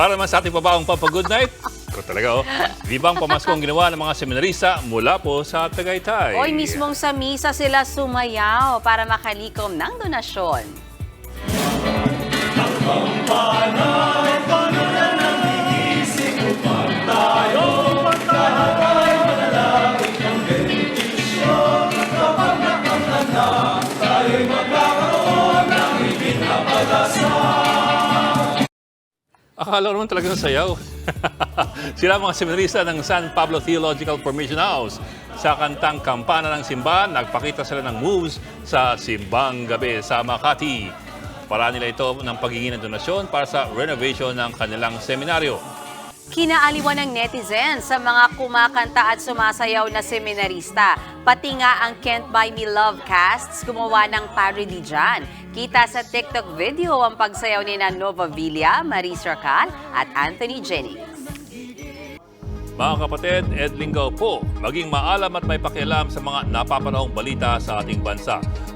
Para naman sa ating pabaong Papa Good Night, ko talaga oh, libang pamasko ang ginawa ng mga seminarista mula po sa Tagaytay. Oy, mismong sa misa sila sumayaw para makalikom ng donasyon. Akala ko naman talagang sayaw. Sila mga seminarista ng San Pablo Theological Formation House. Sa kantang Kampana ng Simbahan, nagpakita sila ng moves sa Simbang Gabi sa Makati. Para nila ito ng paghingi ng donasyon para sa renovation ng kanilang seminaryo. Kinaaliwan ng netizens sa mga kumakanta at sumasayaw na seminarista. Pati nga ang Can't Buy Me Love casts gumawa ng parody dyan. Kita sa TikTok video ang pagsayaw ni Nova Villa, Maris Racal at Anthony Jennings. Mga kapatid, Ed Lingaw po, maging maalam at may pakialam sa mga napapanahong balita sa ating bansa.